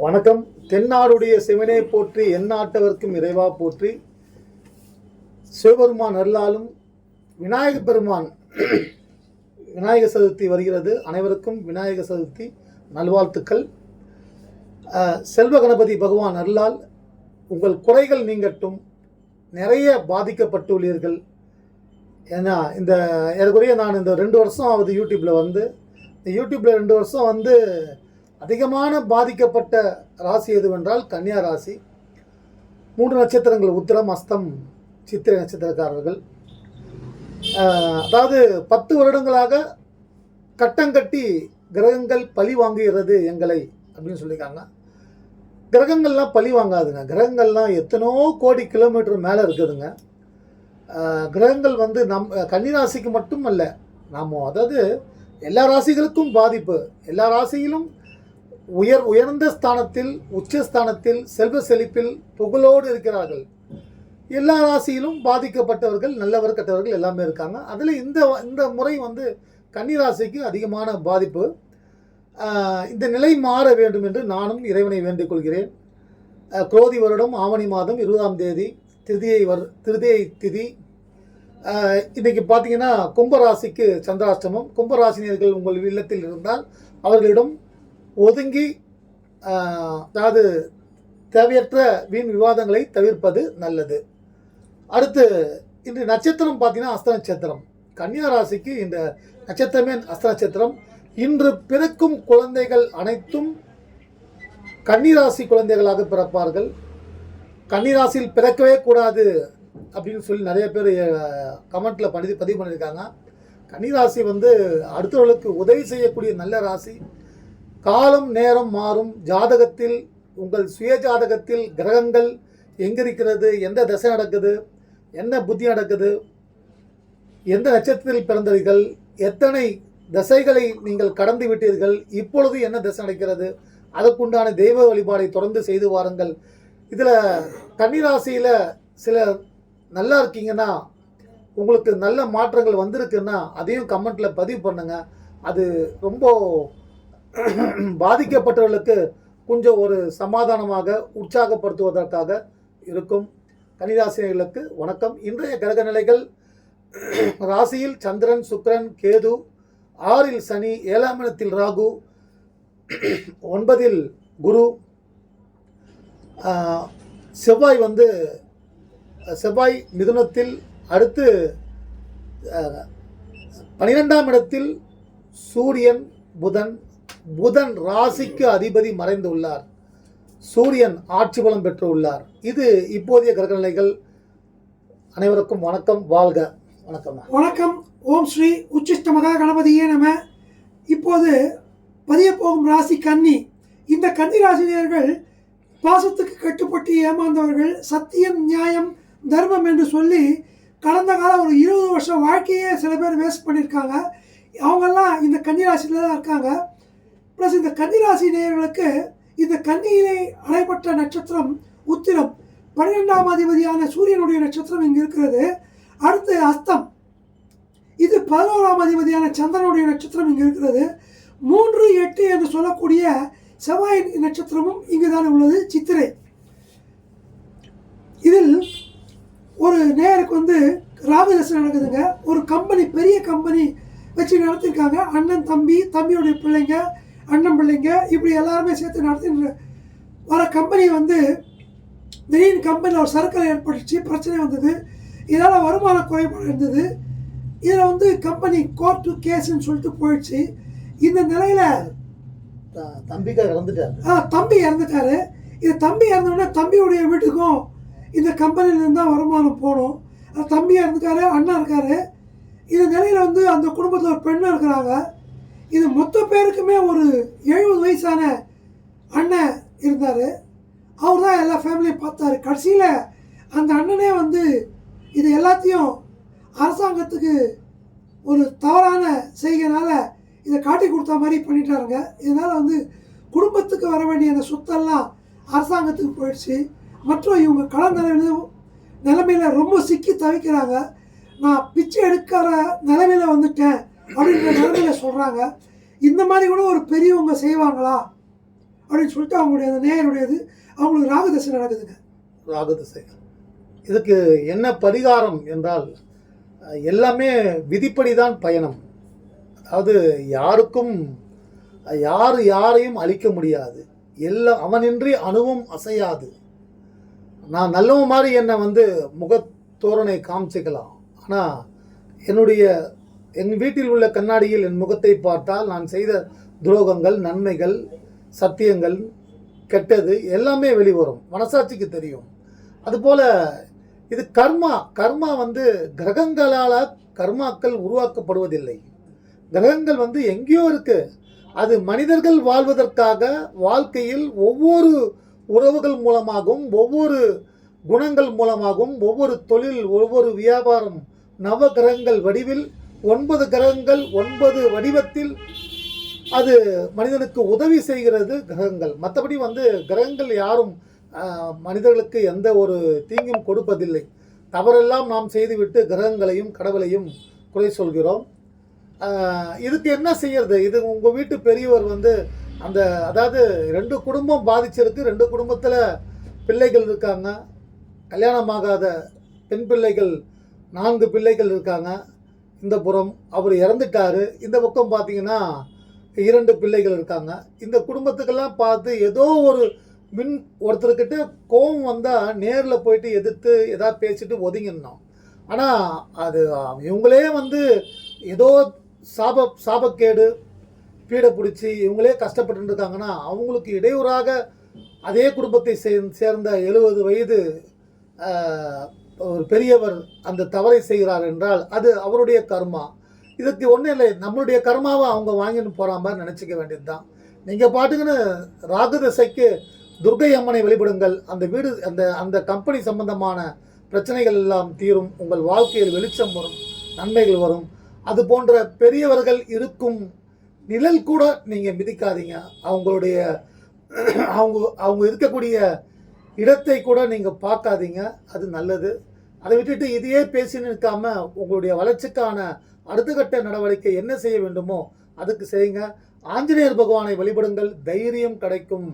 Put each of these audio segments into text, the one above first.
வணக்கம். தென்னாடுடைய சிவனை போற்றி எந்நாட்டவர்க்கும் இறைவா போற்றி. சிவபெருமான் அருளாலும் விநாயக பெருமான் விநாயக சதுர்த்தி வருகிறது. அனைவருக்கும் விநாயக சதுர்த்தி நல்வாழ்த்துக்கள். செல்வ கணபதி பகவான் அருளால் உங்கள் குறைகள் நீங்கட்டும் நிறைய பாதிக்கப்பட்டுள்ளீர்கள். ஏன்னா இந்த ஏறக்குறைய நான் இந்த ரெண்டு வருஷம் ஆகுது யூடியூப்பில் வந்து. இந்த யூடியூப்பில் ரெண்டு வருஷம் வந்து அதிகமான பாதிக்கப்பட்ட ராசி எதுவென்றால் கன்னியா ராசி. மூன்று நட்சத்திரங்கள் உத்திரம் அஸ்தம் சித்திரை நட்சத்திரக்காரர்கள். அதாவது பத்து வருடங்களாக கட்டங்கட்டி கிரகங்கள் பழி வாங்குகிறது எங்களை அப்படின்னு சொல்லியிருக்காங்க. கிரகங்கள்லாம் பழி வாங்காதுங்க. கிரகங்கள்லாம் எத்தனோ கோடி கிலோமீட்டர் மேலே இருக்குதுங்க. கிரகங்கள் வந்து நம் கன்னிராசிக்கு மட்டும் அல்ல நாம் அதாவது எல்லா ராசிகளுக்கும் பாதிப்பு. எல்லா ராசியிலும் உயர் உயர்ந்த ஸ்தானத்தில் உச்சஸ்தானத்தில் செல்வ செழிப்பில் புகழோடு இருக்கிறார்கள். எல்லா ராசியிலும் பாதிக்கப்பட்டவர்கள் நல்லவர் கெட்டவர்கள் எல்லாமே இருக்காங்க. அதில் இந்த இந்த முறை வந்து கன்னிராசிக்கு அதிகமான பாதிப்பு. இந்த நிலை மாற வேண்டும் என்று நானும் இறைவனை வேண்டிக் கொள்கிறேன். குரோதி வருடம் ஆவணி மாதம் இருபதாம் தேதி திருதியை வர் திருதியை திதி. இன்றைக்கி பார்த்தீங்கன்னா கும்பராசிக்கு சந்திராஷ்டமம். கும்பராசினியர்கள் உங்கள் இல்லத்தில் இருந்தால் அவர்களிடம் ஒதுங்கி அதாவது தேவையற்ற வீண் விவாதங்களை தவிர்ப்பது நல்லது. அடுத்து இன்று நட்சத்திரம் பார்த்தீங்கன்னா அஸ்த நட்சத்திரம் கன்னியா ராசிக்கு இந்த நட்சத்திரமே அஸ்த நட்சத்திரம் இன்று பிறக்கும் குழந்தைகள் அனைத்தும் கன்னிராசி குழந்தைகளாக பிறப்பார்கள். கன்னிராசியில் பிறக்கவே கூடாது அப்படின்னு சொல்லி நிறைய பேர் கமெண்ட்டில் பதிவு பதிவு பண்ணியிருக்காங்க. கன்னிராசி வந்து அடுத்தவர்களுக்கு உதவி செய்யக்கூடிய நல்ல ராசி. காலம் நேரம் மாறும். ஜாதகத்தில் உங்கள் சுய ஜாதகத்தில் கிரகங்கள் எங்கிருக்கிறது? எந்த தசை நடக்குது? என்ன புத்தி நடக்குது? எந்த நட்சத்திரத்தில் பிறந்தீர்கள்? எத்தனை தசைகளை நீங்கள் கடந்து விட்டீர்கள்? இப்பொழுது என்ன தசை நடக்கிறது? அதற்குண்டான தெய்வ வழிபாடை தொடர்ந்து செய்து வாருங்கள். இதில் கன்னிராசியில் சில நல்லா இருக்கீங்கன்னா உங்களுக்கு நல்ல மாற்றங்கள் வந்திருக்குன்னா அதையும் கமெண்ட்டில் பதிவு பண்ணுங்கள் அது ரொம்ப பாதிக்கப்பட்டவர்களுக்கு கொஞ்சம் ஒரு சமாதானமாக உற்சாகப்படுத்துவதற்காக இருக்கும். கன்னிராசினியர்களுக்கு வணக்கம். இன்றைய கிரக நிலைகள் ராசியில் சந்திரன் சுக்ரன் கேது ஆறில் சனி ஏழாம் இடத்தில் ராகு ஒன்பதில் குரு. செவ்வாய் வந்து செவ்வாய் மிதுனத்தில் அடுத்து பனிரெண்டாம் இடத்தில் சூரியன் புதன் புதன் ராசிக்கு அதிபதி மறைந்து உள்ளார். சூரியன் ஆட்சி பலம் பெற்று உள்ளார். இது இப்போதைய கிரகநிலைகள் அனைவருக்கும் வணக்கம். வாழ்க. வணக்கம். வணக்கம். ஓம் ஸ்ரீ உச்சிஷ்டமகா கணபதியே நம்ம இப்போது பதிய போகும் ராசி கன்னி. இந்த கன்னி ராசினியர்கள் பாசத்துக்கு கட்டுப்பட்டு ஏமாந்தவர்கள் சத்தியம் நியாயம் தர்மம் என்று சொல்லி கடந்த காலம் ஒரு இருபது வருஷம் வாழ்க்கையே சில பேர் வேஸ்ட் பண்ணியிருக்காங்க. அவங்கெல்லாம் இந்த கன்னி ராசியில் தான் இருக்காங்க. ப்ளஸ் இந்த கன்னிராசி நேயர்களுக்கு இந்த கன்னியிலே அடைப்பட்ட நட்சத்திரம் உத்திரம். பன்னிரெண்டாம் அதிபதியான சூரியனுடைய நட்சத்திரம் இங்கே இருக்கிறது. அடுத்து அஸ்தம். இது பதினோராம் அதிபதியான சந்திரனுடைய நட்சத்திரம் இங்கே இருக்கிறது. மூன்று எட்டு என்று சொல்லக்கூடிய செவ்வாய் நட்சத்திரமும் இங்கு தான் உள்ளது சித்திரை. இதில் ஒரு நேருக்கு வந்து ராமதசம் நடக்குதுங்க. ஒரு கம்பெனி பெரிய கம்பெனி வச்சு நடத்திருக்காங்க. அண்ணன் தம்பி தம்பியுடைய பிள்ளைங்க அண்ணன் பிள்ளைங்க இப்படி எல்லாருமே சேர்த்து நடத்தி வர கம்பெனி வந்து திடீர்னு கம்பெனியில் ஒரு சர்க்கிள் ஏற்பட்டுச்சு பிரச்சனை வந்தது. இதனால் வருமான குறைபாடு இருந்தது. இதில் வந்து கம்பெனி கோர்ட்டு கேஸுன்னு சொல்லிட்டு போயிடுச்சு. இந்த நிலையில் த- தம்பிக்கா இறந்துட்டார். ஆ தம்பி இறந்துட்டாரு. இது தம்பி இறந்தோடனே தம்பியுடைய வீட்டுக்கும் இந்த கம்பெனிலேருந்து தான் வருமானம் போகணும். தம்பி இறந்துட்டாரு அண்ணா இருக்காரு. இந்த நிலையில் வந்து அந்த குடும்பத்தில் ஒரு பெண்ணு இருக்கிறாங்க. இது மொத்த பேருக்குமே ஒரு எழுபது வயசான அண்ணன் இருந்தார். அவர் தான் எல்லா ஃபேமிலியும் பார்த்தாரு. கடைசியில் அந்த அண்ணனே வந்து இது எல்லாத்தையும் அரசாங்கத்துக்கு ஒரு தவறான செய்கிறனால இதை காட்டி கொடுத்த மாதிரி பண்ணிட்டாருங்க. இதனால் வந்து குடும்பத்துக்கு வர வேண்டிய அந்த சொத்தெல்லாம் அரசாங்கத்துக்கு போயிடுச்சு. மற்றும் இவங்க கடன் நிலைமையில நிலைமையில ரொம்ப சிக்கி தவிக்கிறாங்க. நான் பிச்சை எடுக்கிற நிலைமையில வந்துட்டேன். அப்படின்ற நிலைமையில சொல்கிறாங்க இந்த மாதிரி கூட ஒரு பெரியவங்க செய்வாங்களா? அப்படின்னு சொல்லிட்டு அவங்களுடைய அந்த நேயருடையது அவங்களுக்கு ராகதசை நடக்குதுங்க. ராகு இதுக்கு என்ன பரிகாரம் என்றால் எல்லாமே விதிப்படி தான் பயணம். அதாவது யாருக்கும் யார் யாரையும் அழிக்க முடியாது. எல்லாம் அவனின்றி அணுவும் அசையாது. நான் நல்லவன் மாதிரி என்னை வந்து முகத்தோரணை காமிச்சிக்கலாம். ஆனால் என்னுடைய என் வீட்டில் உள்ள கண்ணாடியில் என் முகத்தை பார்த்தால் நான் செய்த துரோகங்கள் நன்மைகள் சத்தியங்கள் கெட்டது எல்லாமே வெளிவரும். மனசாட்சிக்கு தெரியும். அதுபோல் இது கர்மா. கர்மா வந்து கிரகங்களால் கர்மாக்கள் உருவாக்கப்படுவதில்லை. கிரகங்கள் வந்து எங்கேயோ இருக்குது அது மனிதர்கள் வாழ்வதற்காக வாழ்க்கையில் ஒவ்வொரு உறவுகள் மூலமாகவும் ஒவ்வொரு குணங்கள் மூலமாகவும் ஒவ்வொரு தொழில் ஒவ்வொரு வியாபாரம் நவ கிரகங்கள் வடிவில் ஒன்பது கிரகங்கள் ஒன்பது வடிவத்தில் அது மனிதனுக்கு உதவி செய்கிறது கிரகங்கள். மற்றபடி வந்து கிரகங்கள் யாரும் மனிதர்களுக்கு எந்த ஒரு தீங்கும் கொடுப்பதில்லை. தவறெல்லாம் நாம் செய்துவிட்டு கிரகங்களையும் கடவுளையும் குறை சொல்கிறோம். இதுக்கு என்ன செய்யறது? இது உங்கள் வீட்டு பெரியவர் வந்து அந்த அதாவது ரெண்டு குடும்பம் பாதிச்சிருக்கு. ரெண்டு குடும்பத்தில் பிள்ளைகள் இருக்காங்க. கல்யாணமாகாத பெண் பிள்ளைகள் நான்கு பிள்ளைகள் இருக்காங்க. இந்த புறம் அவர் இறந்துட்டாரு. இந்த பக்கம் பார்த்தீங்கன்னா இரண்டு பிள்ளைகள் இருக்காங்க. இந்த குடும்பத்துக்கெல்லாம் பார்த்து ஏதோ ஒரு மின் ஒருத்தர்கிட்ட கோபம் வந்தால் நேரில் போயிட்டு எதிர்த்து எதாவது பேசிட்டு ஒதுங்கிடணும். ஆனால் அது இவங்களே வந்து ஏதோ சாப சாபக்கேடு பீடை பிடிச்சி இவங்களே கஷ்டப்பட்டு இருக்காங்கன்னா அவங்களுக்கு இடையூறாக அதே குடும்பத்தை சேர்ந்த எழுபது வயது ஒரு பெரியவர் அந்த தவறை செய்கிறார் என்றால் அது அவருடைய கர்மா. இதுக்கு ஒன்றும் இல்லை. நம்மளுடைய கர்மாவை அவங்க வாங்கிட்டு போகிற மாதிரி நினச்சிக்க வேண்டியது தான் நீங்கள் பாட்டுக்குன்னு ராகு திசைக்கு துர்கை அம்மனை வழிபடுங்கள். அந்த வீடு அந்த அந்த கம்பெனி சம்பந்தமான பிரச்சனைகள் எல்லாம் தீரும். உங்கள் வாழ்க்கையில் வெளிச்சம் வரும். நன்மைகள் வரும். அது போன்ற பெரியவர்கள் இருக்கும் நிழல் கூட நீங்கள் மிதிக்காதீங்க. அவங்களுடைய அவங்க அவங்க இருக்கக்கூடிய இடத்தை கூட நீங்கள் பார்க்காதீங்க. அது நல்லது. அதை விட்டுட்டு இதையே பேசி நிற்காம உங்களுடைய வளர்ச்சிக்கான அடுத்த கட்ட நடவடிக்கை என்ன செய்ய வேண்டுமோ அதுக்கு செய்யுங்க. ஆஞ்சநேயர் பகவானை வழிபடுங்கள். தைரியம் கிடைக்கும்.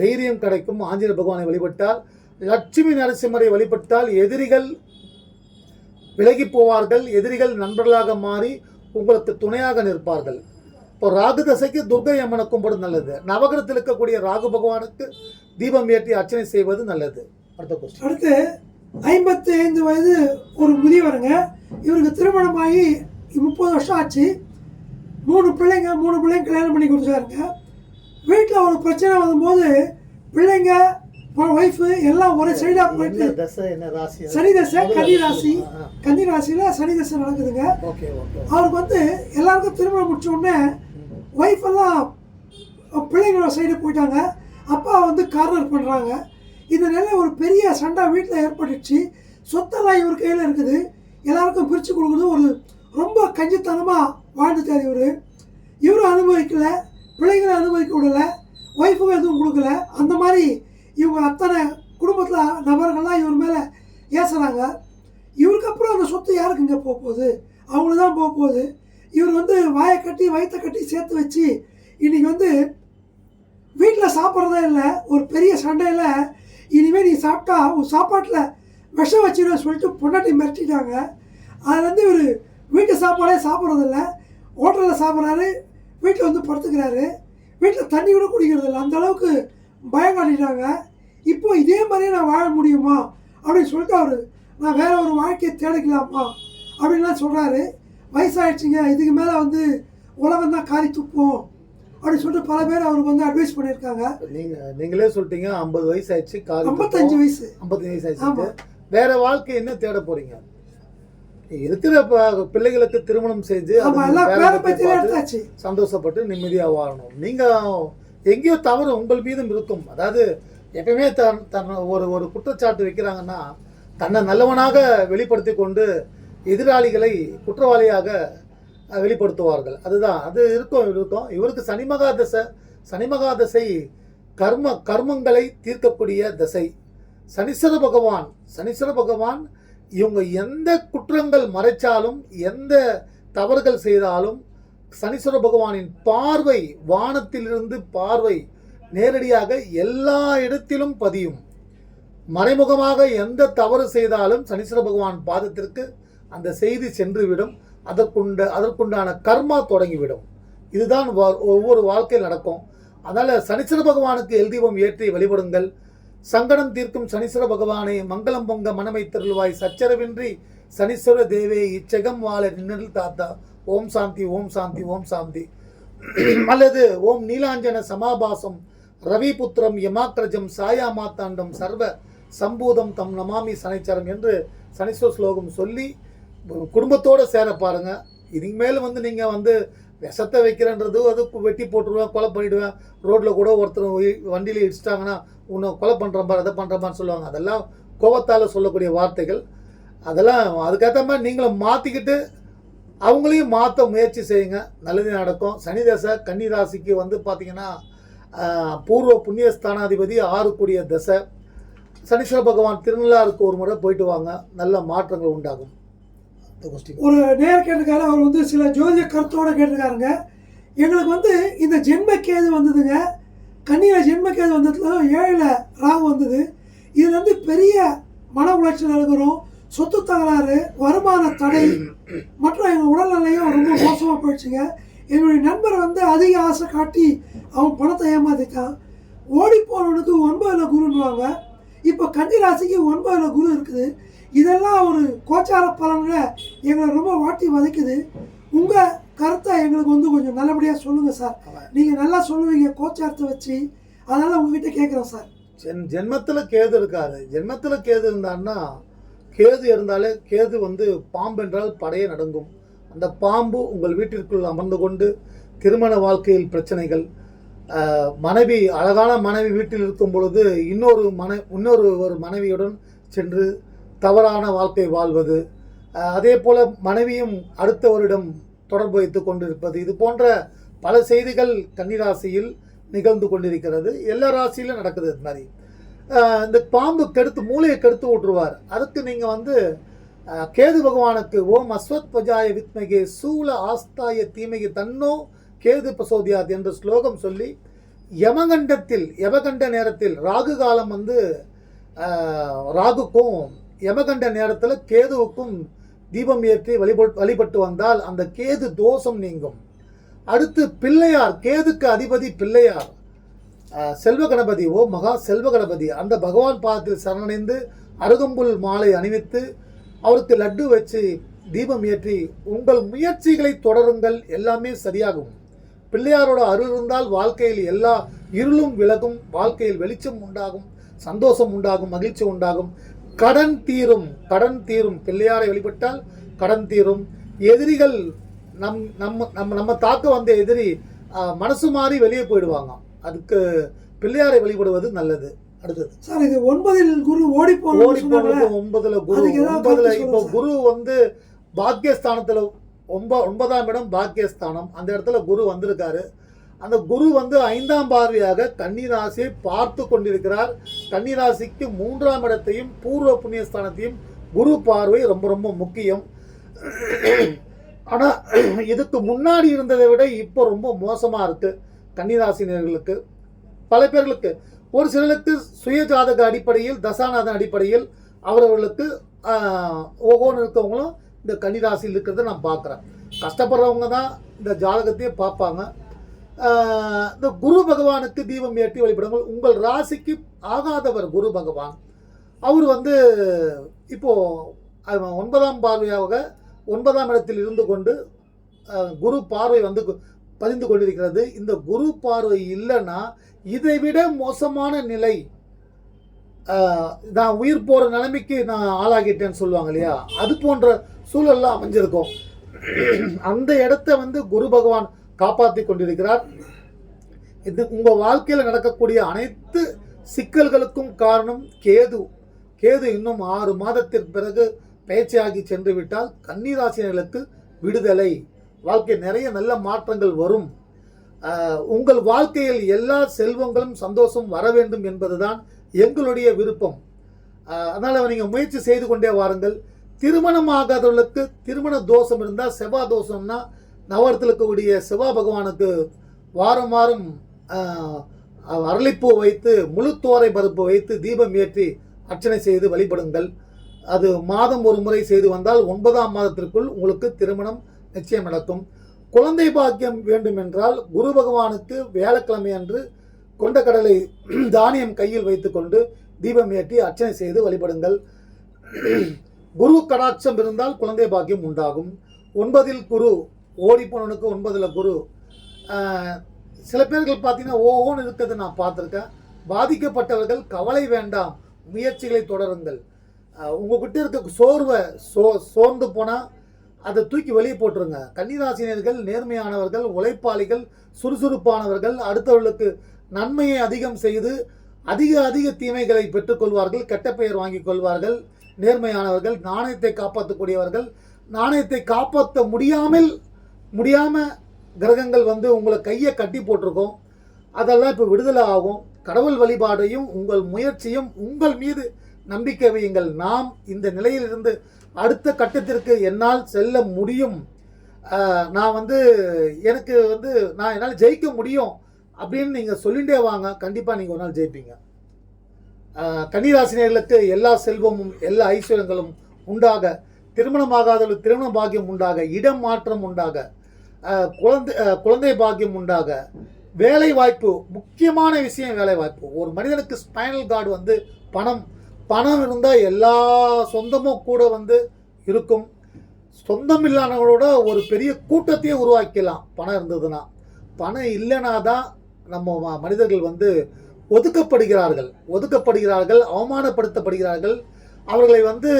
தைரியம் கிடைக்கும். ஆஞ்சநேயர் பகவானை வழிபட்டால் லட்சுமி நரசிம்மரை வழிபட்டால் எதிரிகள் விலகி போவார்கள். எதிரிகள் நண்பர்களாக மாறி உங்களுக்கு துணையாக நிற்பார்கள். இப்போ ராகு தசைக்கு துர்கை அம்மனை கும்பிடும் நல்லது. நவகிரத்தில் இருக்கக்கூடிய ராகு பகவானுக்கு தீபம் ஏற்றி அர்ச்சனை செய்வது நல்லது. அடுத்த கொஸ்டின் அடுத்து ஐம்பத்தி ஐந்து வயது ஒரு முதியவருங்க. இவருக்கு திருமணமாகி முப்பது வருஷம் ஆச்சு. மூணு பிள்ளைங்க மூணு பிள்ளைங்க கல்யாணம் பண்ணி கொடுத்துருக்காருங்க வீட்டில் ஒரு பிரச்சனை வரும்போது பிள்ளைங்க ஒய்ஃபு எல்லாம் ஒரு சைடாக போயிட்டு சனி தசை கன்னி ராசி. கன்னி ராசியில் சனி தசை நடக்குதுங்க. அவருக்கு வந்து எல்லாருக்கும் திருமணம் முடிச்ச உடனே ஒய்ஃப் எல்லாம் பிள்ளைங்களோட சைடு போயிட்டாங்க. அப்பா வந்து கார்னர் பண்ணுறாங்க இதனால ஒரு பெரிய சண்டை வீட்டில் ஏற்பட்டுச்சு. சொத்தெல்லாம் இவர் கையில் இருக்குது. எல்லாருக்கும் பிரித்து கொடுக்குறது ஒரு ரொம்ப கஞ்சித்தனமாக வாழ்ந்துட்டார் இவர். இவரும் அனுபவிக்கலை பிள்ளைங்களும் அனுபவிக்க விடல ஒய்ஃபும் எதுவும் கொடுக்கல. அந்த மாதிரி இவங்க அத்தனை குடும்பத்தில் நபர்கள்லாம் இவர் மேலே ஏசுகிறாங்க இவருக்கு அப்புறம் அந்த சொத்து யாருக்குங்க போக போகுது? அவங்களுக்கு தான் போக போகுது. இவர் வந்து வாயை கட்டி வயிற்றை கட்டி சேர்த்து வச்சு இன்னைக்கு வந்து வீட்டில் சாப்பிட்றதே இல்லை. ஒரு பெரிய சண்டையில் இனிமேல் நீ சாப்பிட்டா உன் சாப்பாட்டில் விஷம் வச்சிருவேன் சொல்லிட்டு பொண்டாட்டி மிரட்டிட்டாங்க. அதுலேருந்து இவர் வீட்டு சாப்பாடே சாப்பிட்றதில்ல. ஹோட்டலில் சாப்பிட்றாரு வீட்டில் வந்து படுத்துக்கிறாரு. வீட்டில் தண்ணி கூட குடிக்கிறது இல்லை. அந்த அளவுக்கு பயம் காட்டிட்டாங்க. இப்போ இதே மாதிரியே நான் வாழ முடியுமா அப்படின்னு சொல்லிட்டு அவர் நான் வேற ஒரு வாழ்க்கையை தேடிக்கலாமா அப்படின்லாம் சொல்கிறாரு வயசாகிடுச்சிங்க இதுக்கு மேலே வந்து உலகம் தான் காரி துப்போம். அப்படின்னு சொல்லிட்டு பல பேர் அவருக்கு வந்து அட்வைஸ் பண்ணியிருக்காங்க. நீங்க நீங்களே சொல்லிட்டீங்க ஐம்பது வயசு ஆயிடுச்சு கால் ஐம்பத்தஞ்சு வயசு. ஐம்பத்தஞ்சு வயசு. ஆயிடுச்சு வேற வாழ்க்கை என்ன தேட போறீங்க? இருக்கிற பிள்ளைகளுக்கு திருமணம் செஞ்சு சந்தோஷப்பட்டு நிம்மதியா வாழணும். நீங்க எங்கேயோ தவறு உங்கள் மீதும் இருக்கும் அதாவது எப்பயுமே தன் தன் ஒரு ஒரு குற்றச்சாட்டு வைக்கிறாங்கன்னா தன்னை நல்லவனாக வெளிப்படுத்தி கொண்டு எதிராளிகளை குற்றவாளியாக வெளிப்படுத்துவார்கள். அதுதான். அது இருக்கும் இருக்கும். இவருக்கு சனிமகா தசை சனிமகா தசை கர்ம கர்மங்களை தீர்க்கக்கூடிய தசை. சனீஸ்வர பகவான் சனீஸ்வர பகவான் இவங்க எந்த குற்றங்கள் மறைச்சாலும் எந்த தவறுகள் செய்தாலும் சனீஸ்வர பகவானின் பார்வை வானத்திலிருந்து பார்வை நேரடியாக எல்லா இடத்திலும் பதியும். மறைமுகமாக எந்த தவறு செய்தாலும் சனீஸ்வர பகவான் பாதத்திற்கு அந்த செய்தி சென்றுவிடும். அதற்குண்ட அதற்குண்டான கர்மா தொடங்கிவிடும். இதுதான் வா- ஒவ்வொரு வாழ்க்கையில் நடக்கும். அதனால் சனீஸ்வர பகவானுக்கு எல்தீபம் ஏற்றி வழிபடுங்கள். சங்கடம் தீர்க்கும் சனீஸ்வர பகவானை மங்களம் பொங்க மனமை திருள்வாய். சச்சரவின்றி சனீஸ்வர தேவே இச்சகம் வாழ நின்னல் தாத்தா. ஓம் சாந்தி ஓம் சாந்தி ஓம் சாந்தி. அல்லது ஓம் நீலாஞ்சன சமாபாசம் ரவிபுத்திரம் யமாக்ரஜம் சாயா மாத்தாண்டம் சர்வ சம்பூதம் தம் நமாமி சனைச்சரம் என்று சனீஸ்வர ஸ்லோகம் சொல்லி குடும்பத்தோடு சேர பாருங்க. இனிமேல் வந்து நீங்கள் வந்து விஷத்தை வைக்கிறன்றது அது வெட்டி போட்டுருவேன் கொலை பண்ணிவிடுவேன் ரோட்டில் கூட ஒருத்தர் வண்டியில் இடிச்சிட்டாங்கன்னா உன்னை கொலை பண்ணுற மாதிரி அதை பண்ணுற மாதிரி சொல்லுவாங்க. அதெல்லாம் கோபத்தால் சொல்லக்கூடிய வார்த்தைகள். அதெல்லாம் அதுக்கேற்ற மாதிரி நீங்களும் மாற்றிக்கிட்டு அவங்களையும் மாற்ற முயற்சி செய்யுங்க. நல்லது நடக்கும். சனி தசை கன்னி ராசிக்கு வந்து பார்த்திங்கன்னா பூர்வ புண்ணிய ஸ்தானாதிபதி ஆறு தசை. சனீஸ்வர பகவான் திருநள்ளாருக்கு ஒரு முறை போயிட்டு வாங்க. நல்ல மாற்றங்கள் உண்டாகும். ஒரு நேர் கேட்டிருக்காரு அவர் வந்து சில ஜோதிய கருத்தோடு கேட்டிருக்காருங்க. எங்களுக்கு வந்து இந்த ஜென்மக்கேது வந்ததுங்க. கன்னியில் ஜென்மக்கேது வந்ததுல ஏழில் ராகு வந்தது. இதுல வந்து பெரிய மன உளைச்சல் இருக்கிறோம் சொத்து தகராறு வருமான தடை மற்றும் எங்கள் உடல்நிலையும் ரொம்ப மோசமாக போயிடுச்சுங்க. என்னுடைய நண்பர் வந்து அதிக ஆசை காட்டி அவன் பணத்தை ஏமாத்திட்டான். ஓடி போனவனுக்கு ஒன்பதில் குருன்னுவாங்க. இப்போ கன்னி ராசிக்கு ஒன்பதில் குரு இருக்குது. இதெல்லாம் ஒரு கோச்சார பலன்களை எங்களை ரொம்ப வாட்டி வதைக்குது. உங்கள் கருத்தை எங்களுக்கு வந்து கொஞ்சம் நல்லபடியாக சொல்லுங்கள் சார். நீங்கள் நல்லா சொல்லுவீங்க கோச்சாரத்தை வச்சு. அதனால் உங்ககிட்ட கேட்குறேன் சார். ஜென் ஜென்மத்தில் கேது இருக்காது. ஜென்மத்தில் கேது இருந்தான்னா கேது இருந்தாலே கேது வந்து பாம்பு என்றால் படையே நடுங்கும். அந்த பாம்பு உங்கள் வீட்டிற்குள் அமர்ந்து கொண்டு திருமண வாழ்க்கையில் பிரச்சனைகள் மனைவி அழகான மனைவி வீட்டில் இருக்கும் பொழுது இன்னொரு மனை இன்னொரு ஒரு மனைவியுடன் சென்று தவறான வாழ்க்கை வாழ்வது அதே போல் மனைவியும் அடுத்தவரிடம் தொடர்பு வைத்து கொண்டிருப்பது இது போன்ற பல செய்திகள் கன்னிராசியில் நிகழ்ந்து கொண்டிருக்கிறது. எல்லா ராசியிலும் நடக்குது இது மாதிரி. இந்த பாம்பு கெடுத்து மூளையை கெடுத்து விட்டுருவார் அதுக்கு நீங்கள் வந்து கேது பகவானுக்கு ஓம் அஸ்வத் பஜாய வித்மகே சூல ஆஸ்தாய தீமகி தன்னோ கேது பிரசோதியாத் என்ற ஸ்லோகம் சொல்லி யமகண்டத்தில் யமகண்ட நேரத்தில் ராகு காலம் வந்து ராகுக்கும் யமகண்ட நேரத்தில் கேதுவுக்கும் தீபம் ஏற்றி வழிபட் வழிபட்டு வந்தால் அந்த கேது தோஷம் நீங்கும். அடுத்து பிள்ளையார் கேதுக்கு அதிபதி பிள்ளையார். செல்வ கணபதி ஓ மகா செல்வ கணபதி. அந்த பகவான் பாதத்தில் சரணடைந்து அருகம்புல் மாலை அணிவித்து அவருக்கு லட்டு வச்சு தீபம் ஏற்றி உங்கள் முயற்சிகளை தொடருங்கள் எல்லாமே சரியாகும். பிள்ளையாரோட அருள் இருந்தால் வாழ்க்கையில் எல்லா இருளும் விலகும் வாழ்க்கையில் வெளிச்சம் உண்டாகும் சந்தோஷம் உண்டாகும் மகிழ்ச்சி உண்டாகும். கடன் தீரும் கடன் தீரும். பிள்ளையாரை வழிபட்டால் கடன் தீரும். எதிரிகள் நம் நம்ம நம்ம நம்ம தாக்க வந்த எதிரி மனசு மாறி வெளியே போயிடுவாங்க. அதுக்கு பிள்ளையாரை வழிபடுவது நல்லது. அடுத்தது. சார் இது ஒன்பதில் குரு ஓடி போனது ஒன்பதுல குரு ஒன்பதுல இப்போ குரு வந்து பாக்கியஸ்தானத்துல ஒன்ப ஒன்பதாம் இடம் பாக்கியஸ்தானம். அந்த இடத்துல குரு வந்திருக்காரு. அந்த குரு வந்து ஐந்தாம் பார்வையாக கன்னிராசியை பார்த்து கொண்டிருக்கிறார். கன்னிராசிக்கு மூன்றாம் இடத்தையும் பூர்வ புண்ணியஸ்தானத்தையும் குரு பார்வை ரொம்ப ரொம்ப முக்கியம். ஆனால் இதுக்கு முன்னாடி இருந்ததை விட இப்போ ரொம்ப மோசமாக இருக்கு கன்னிராசினியர்களுக்கு. பல பேர்களுக்கு ஒரு சிலருக்கு சுய ஜாதக அடிப்படையில் தசாநாதன் அடிப்படையில் அவரவர்களுக்கு ஒவ்வொன்று இருக்கவங்களும் இந்த கன்னிராசியில் இருக்கிறத நான் பார்க்குறேன். கஷ்டப்படுறவங்க தான் இந்த ஜாதகத்தையே பார்ப்பாங்க. இந்த குரு பகவானுக்கு தீபம் ஏற்றி வழிபடுங்கள் உங்கள் ராசிக்கு ஆகாதவர் குரு பகவான். அவர் வந்து இப்போது ஒன்பதாம் பார்வையாக ஒன்பதாம் இடத்தில் இருந்து கொண்டு குரு பார்வை வந்து கு- பதிந்து கொண்டிருக்கிறது. இந்த குரு பார்வை இல்லைன்னா இதை விட மோசமான நிலை நான் உயிர் போகிற நிலைமைக்கு நான் ஆளாகிட்டேன்னு சொல்லுவாங்க இல்லையா? அது போன்ற சூழல்லாம் அமைஞ்சிருக்கும். அந்த இடத்த வந்து குரு பகவான் காப்பாற்றி கொண்டிருக்கிறார் இது உங்கள் வாழ்க்கையில் நடக்கக்கூடிய அனைத்து சிக்கல்களுக்கும் காரணம் கேது. கேது இன்னும் ஆறு மாதத்திற்கு பிறகு பயிற்சியாகி சென்று விட்டால் கன்னிராசினர்களுக்கு விடுதலை. வாழ்க்கை நிறைய நல்ல மாற்றங்கள் வரும். உங்கள் வாழ்க்கையில் எல்லா செல்வங்களும் சந்தோஷம் வர வேண்டும் என்பதுதான் எங்களுடைய விருப்பம். அதனால் நீங்கள் முயற்சி செய்து கொண்டே வாருங்கள். திருமணம் ஆகாதவர்களுக்கு திருமண தோஷம் இருந்தால் செவ்வாய் தோஷம்னா நவரத்தில் இருக்கக்கூடிய சிவா பகவானுக்கு வாரம் வாரம் அரளிப்பூ வைத்து முழுத்தோரை பருப்பு வைத்து தீபம் ஏற்றி அர்ச்சனை செய்து வழிபடுங்கள். அது மாதம் ஒரு முறை செய்து வந்தால் ஒன்பதாம் மாதத்திற்குள் உங்களுக்கு திருமணம் நிச்சயம் நடக்கும். குழந்தை பாக்கியம் வேண்டும் என்றால் குரு பகவானுக்கு வியாழக்கிழமை அன்று கொண்ட கடலை தானியம் கையில் வைத்துக்கொண்டு தீபம் ஏற்றி அர்ச்சனை செய்து வழிபடுங்கள். குரு கடாட்சம் இருந்தால் குழந்தை பாக்கியம் உண்டாகும். ஒன்பதில் குரு ஓடிப்போனவனுக்கு ஒன்பதில் குரு. சில பேர்கள் பார்த்தீங்கன்னா ஓஹோன்னு இருக்கிறது நான் பார்த்துருக்கேன். பாதிக்கப்பட்டவர்கள் கவலை வேண்டாம் முயற்சிகளை தொடருங்கள். உங்ககிட்ட இருக்க சோர்வை சோ சோர்ந்து போனால் அதை தூக்கி வெளியே போட்டுருங்க. கன்னிராசினியர்கள் நேர்மையானவர்கள் உழைப்பாளிகள் சுறுசுறுப்பானவர்கள் அடுத்தவர்களுக்கு நன்மையை அதிகம் செய்து அதிக அதிக தீமைகளை பெற்றுக்கொள்வார்கள் கெட்ட பெயர் வாங்கிக் கொள்வார்கள். நேர்மையானவர்கள் நாணயத்தை காப்பாற்றக்கூடியவர்கள் நாணயத்தை காப்பாற்ற முடியாமல் முடியாமல் கிரகங்கள் வந்து உங்களை கையை கட்டி போட்டிருக்கோம். அதெல்லாம் இப்போ விடுதலை ஆகும். கடவுள் வழிபாடையும் உங்கள் முயற்சியும் உங்கள் மீது நம்பிக்கை வையுங்கள். நாம் இந்த நிலையிலிருந்து அடுத்த கட்டத்திற்கு என்னால் செல்ல முடியும். நான் வந்து எனக்கு வந்து நான் என்னால் ஜெயிக்க முடியும் அப்படின்னு நீங்கள் சொல்லிகிட்டே வாங்க. கண்டிப்பாக நீங்கள் ஒரு நாள் ஜெயிப்பீங்க. கன்னிராசினியர்களுக்கு எல்லா செல்வமும் எல்லா ஐஸ்வர்யங்களும் உண்டாக திருமணமாகாதவர்கள் திருமண பாக்கியம் உண்டாக இடம் மாற்றம் உண்டாக குழந்தை குழந்தை பாக்கியம் உண்டாக வேலை வாய்ப்பு முக்கியமான விஷயம் வேலை வாய்ப்பு ஒரு மனிதனுக்கு ஸ்பைனல் கார்டு வந்து பணம் பணம் இருந்தால் எல்லா சொந்தமும் கூட வந்து இருக்கும். சொந்தம் இல்லாதவங்களோட ஒரு பெரிய கூட்டத்தையே உருவாக்கலாம் பணம் இருந்ததுன்னா. பணம் இல்லைனா தான் நம்ம மனிதர்கள் வந்து ஒதுக்கப்படுகிறார்கள். ஒதுக்கப்படுகிறார்கள் அவமானப்படுத்தப்படுகிறார்கள். அவர்களை வந்து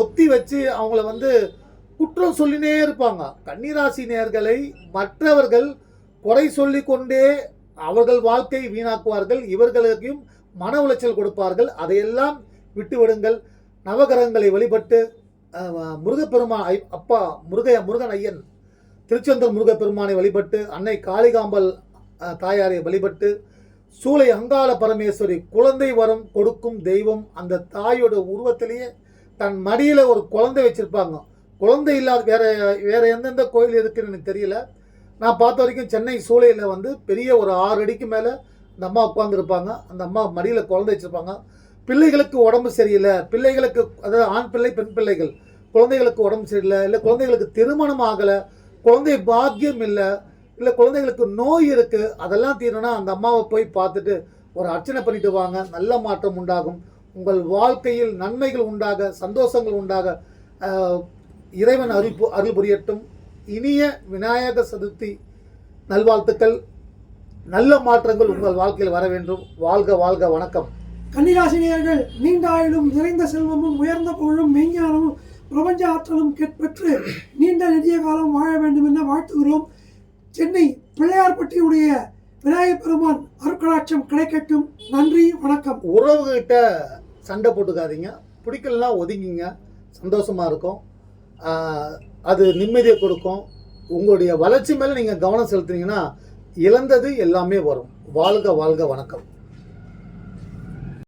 ஒத்தி வச்சு அவங்கள வந்து குற்றம் சொல்லினே இருப்பாங்க. கன்னிராசி நேர்களை மற்றவர்கள் குறை சொல்லி கொண்டே அவர்கள் வாழ்க்கை வீணாக்குவார்கள் இவர்களுக்கும் மன உளைச்சல் கொடுப்பார்கள். அதையெல்லாம் விட்டுவிடுங்கள். நவகரங்களை வழிபட்டு முருகப்பெருமான் ஐ- அப்பா முருக முருகன் ஐயன் திருச்செந்தூர் முருகப்பெருமானை வழிபட்டு அன்னை காளிகாம்பல் தாயாரை வழிபட்டு சூளை அங்காள பரமேஸ்வரி குழந்தை வரம் கொடுக்கும் தெய்வம் அந்த தாயோட உருவத்திலேயே தன் மடியில் ஒரு குழந்தை வச்சிருப்பாங்க. குழந்தை இல்லாத வேற வேற எந்தெந்த கோயில் இருக்குன்னு எனக்கு தெரியல. நான் பார்த்த வரைக்கும் சென்னை சூளையில் வந்து பெரிய ஒரு ஆறு அடிக்கு மேலே அந்த அம்மா உட்காந்துருப்பாங்க அந்த அம்மா மடியில் குழந்தை வச்சுருப்பாங்க. பிள்ளைகளுக்கு உடம்பு சரியில்லை. பிள்ளைகளுக்கு அதாவது ஆண் பிள்ளை பெண் பிள்ளைகள் குழந்தைகளுக்கு உடம்பு சரியில்லை. இல்லை குழந்தைகளுக்கு திருமணம் ஆகலை. குழந்தை பாக்கியம் இல்லை. இல்லை குழந்தைகளுக்கு நோய் இருக்குது அதெல்லாம் தீரணும்னா அந்த அம்மாவை போய் பார்த்துட்டு ஒரு அர்ச்சனை பண்ணிட்டு வாங்க. நல்ல மாற்றம் உண்டாகும். உங்கள் வாழ்க்கையில் நன்மைகள் உண்டாக சந்தோஷங்கள் உண்டாக இறைவன் அருள் அருள் புரியட்டும். இனிய விநாயக சதுர்த்தி நல்வாழ்த்துக்கள். நல்ல மாற்றங்கள் உங்கள் வாழ்க்கையில் வர வேண்டும். வாழ்க வாழ்க வணக்கம். கன்னிராசினியர்கள் நீண்ட ஆயுளும் நிறைந்த செல்வமும் உயர்ந்த புகழும் மெய்ஞானமும் பிரபஞ்ச ஆற்றலும் பெற்று நீண்ட நெடிய காலம் வாழ வேண்டும் என வாழ்த்துகிறோம். சென்னை பிள்ளையார்பட்டியுடைய விநாயகப் பெருமான் அருட்கடாட்சம் கிடைக்கட்டும். நன்றி வணக்கம். உறவுகிட்ட சண்டை போட்டுக்காதீங்க. பிடிக்கலனா ஒதுங்கிங்க. சந்தோஷமாக இருக்கும். அது நிம்மதியை கொடுக்கும். உங்களுடைய வளர்ச்சி மேலே நீங்கள் கவனம் செலுத்துனீங்கன்னா இழந்தது எல்லாமே வரும். வாழ்க வாழ்க வணக்கம்.